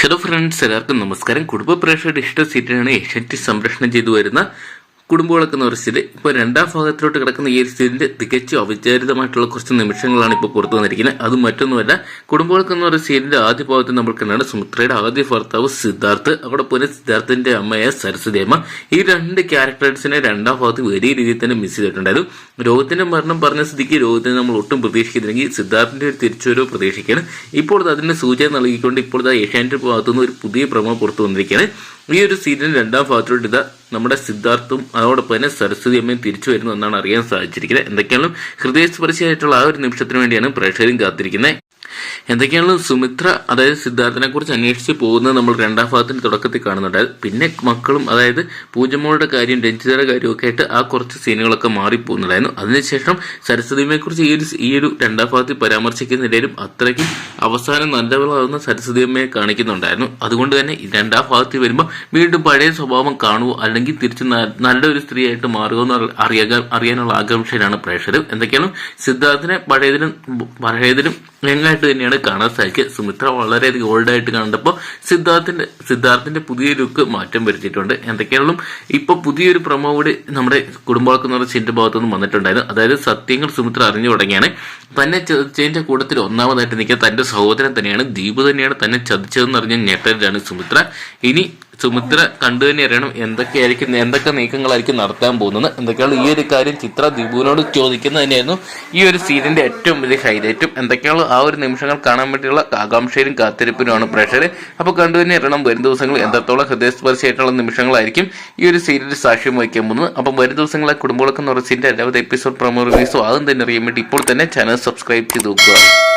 Hello friends എല്ലാവർക്കും നമസ്കാരം. കുടുംബ പ്രേക്ഷകരുടെ ഇഷ്ട സീറ്റിനാണ് ഏഷ്യാനെറ്റ് സംരക്ഷണം ചെയ്തു വരുന്ന കുടുംബവിളക്ക് സീരിയൽ ഇപ്പോൾ രണ്ടാം ഭാഗത്തിലോട്ട് കിടക്കുന്ന ഈ ഒരു തികച്ചു അവിചാരിതമായിട്ടുള്ള കുറച്ച് നിമിഷങ്ങളാണ് ഇപ്പോൾ പുറത്തു വന്നിരിക്കുന്നത്. അത് മറ്റൊന്നുമല്ല കുടുംബവിളക്ക് എന്ന് പറയുന്ന സീരിയലിന്റെ ആദ്യ ഭാഗത്ത് നമ്മൾ കണ്ടാണ് സുമിത്രയുടെ ആദ്യ ഭർത്താവ് സിദ്ധാർത്ഥ് അവിടെ പോലെ സിദ്ധാർത്ഥിന്റെ അമ്മയായ സരസ്വതി അമ്മ. ഈ രണ്ട് ക്യാരക്ടേഴ്സിനെ രണ്ടാം ഭാഗത്ത് വലിയ രീതിയിൽ തന്നെ മിസ് ചെയ്തിട്ടുണ്ടായിരുന്നു. രോഗത്തിന്റെ മരണം പറഞ്ഞ സ്ഥിതിക്ക് രോഗത്തിന് നമ്മൾ ഒട്ടും പ്രതീക്ഷിക്കുന്നില്ലെങ്കിൽ സിദ്ധാർത്ഥിന്റെ ഒരു തിരിച്ചുവരവ് പ്രതീക്ഷിക്കുകയാണ്. ഇപ്പോൾ അതിന്റെ സൂചന നൽകിക്കൊണ്ട് ഇപ്പോൾ ഇതാ ഏഷ്യാനെറ്റ് ഭാഗത്തുനിന്ന് ഒരു പുതിയ പ്രമോ പുറത്തു വന്നിരിക്കുകയാണ്. ഈ ഒരു സീരിയൽ രണ്ടാം ഭാഗത്തോട്ട് നമ്മുടെ സിദ്ധാർത്ഥും അതോടൊപ്പം തന്നെ സരസ്വതി അമ്മയും തിരിച്ചു വരുന്നു എന്നാണ് അറിയാൻ സാധിച്ചിരിക്കുന്നത്. എന്തൊക്കെയാണ് ഹൃദയസ്പർശിയായിട്ടുള്ള ആ ഒരു നിമിഷത്തിന് വേണ്ടിയാണ് പ്രേക്ഷകരും കാത്തിരിക്കുന്നത്. എന്തൊക്കെയാണ് സുമിത്ര അതായത് സിദ്ധാർത്ഥനെ കുറിച്ച് അന്വേഷിച്ച് പോകുന്നത് നമ്മൾ രണ്ടാം ഭാഗത്തിന്റെ തുടക്കത്തിൽ കാണുന്നുണ്ട്. പിന്നെ മക്കളും അതായത് പൂജമോളുടെ കാര്യം രഞ്ജിതയുടെ കാര്യവും ഒക്കെ ആയിട്ട് ആ കുറച്ച് സീനുകളൊക്കെ മാറിപ്പോകുന്നുണ്ടായിരുന്നു. അതിനുശേഷം സരസ്വതിയെ കുറിച്ച് ഈ ഒരു ഈ ഒരു രണ്ടാം ഭാഗത്തിൽ പരാമർശിക്കുന്നില്ലെങ്കിലും അത്രയ്ക്കും അവസാനം നല്ലവളാവുന്ന സരസ്വതി സരസ്വതിയമ്മയെ കാണിക്കുന്നുണ്ടായിരുന്നു. അതുകൊണ്ട് തന്നെ രണ്ടാം ഭാഗത്തിൽ വരുമ്പോൾ വീണ്ടും പഴയ സ്വഭാവം കാണുമോ അല്ലെങ്കിൽ തിരിച്ച് നല്ല നല്ലൊരു സ്ത്രീയായിട്ട് മാറുമോ എന്ന് അറിയാൻ അറിയാനുള്ള ആകാംക്ഷയിലാണ് പ്രേക്ഷകർ. എന്തൊക്കെയാണ്? സിദ്ധാർത്ഥിനെ പഴയതിലും പഴയതിലും യങ്ങായിട്ട് തന്നെയാണ് കാണാൻ സാധിക്കുക. സുമിത്ര വളരെയധികം ഓൾഡ് ആയിട്ട് കണ്ടപ്പോൾ സിദ്ധാർത്ഥിന്റെ സിദ്ധാർത്ഥിന്റെ പുതിയ ലുക്ക് മാറ്റം വരുത്തിയിട്ടുണ്ട്. എന്തൊക്കെയാണെങ്കിലും ഇപ്പൊ പുതിയൊരു പ്രമോ കൂടി നമ്മുടെ കുടുംബക്കുന്ന എന്ന് ഭാഗത്തുനിന്ന് വന്നിട്ടുണ്ടായിരുന്നു. അതായത് സത്യങ്ങൾ സുമിത്ര അറിഞ്ഞു തുടങ്ങിയാണ്. തന്നെ ചേച്ചിന്റെ കൂട്ടത്തിൽ ഒന്നാമതായിട്ട് നിൽക്കുക. തന്റെ സഹോദരൻ തന്നെയാണ്. ദീപു തന്നെയാണ് തന്നെ ചതിച്ചതെന്ന് അറിഞ്ഞ ഞെട്ടരാണ് സുമിത്ര. ഇനി സുമിത്ര കണ്ടു തന്നെ അറിയണം എന്തൊക്കെയായിരിക്കും എന്തൊക്കെ നീക്കങ്ങളായിരിക്കും നടത്താൻ പോകുന്നത്. എന്തൊക്കെയാണ് ഈ ഒരു കാര്യം ചിത്ര ദീപുവിനോട് ചോദിക്കുന്നത് തന്നെയായിരുന്നു. ഈ ഒരു സീരിയലിന്റെ ഏറ്റവും വലിയ ഹൈലൈറ്റും എന്തൊക്കെയാണ് ആ ഒരു നിമിഷങ്ങൾ കാണാൻ വേണ്ടിയുള്ള ആകാംക്ഷയിലും കാത്തിരിപ്പിനുമാണ് പ്രഷർ അപ്പോൾ കണ്ടു തന്നെ അറിയണം വരും ദിവസങ്ങൾ എത്രത്തോളം ഹൃദയസ്പർശിയായിട്ടുള്ള നിമിഷങ്ങളായിരിക്കും ഈ ഒരു സീരിയൽ സാക്ഷ്യം വഹിക്കാൻ പോകുന്നത്. അപ്പം വരും ദിവസങ്ങളെ കുടുംബങ്ങളൊക്കെ സീരിയൽ എല്ലാവരും എപ്പിസോഡ് പ്രൊമോ റിവ്യൂസോ ആദ്യം തന്നെ അറിയാൻ വേണ്ടി ഇപ്പോൾ തന്നെ ചാനൽ സബ്സ്ക്രൈബ് ചെയ്ത് നോക്കുക.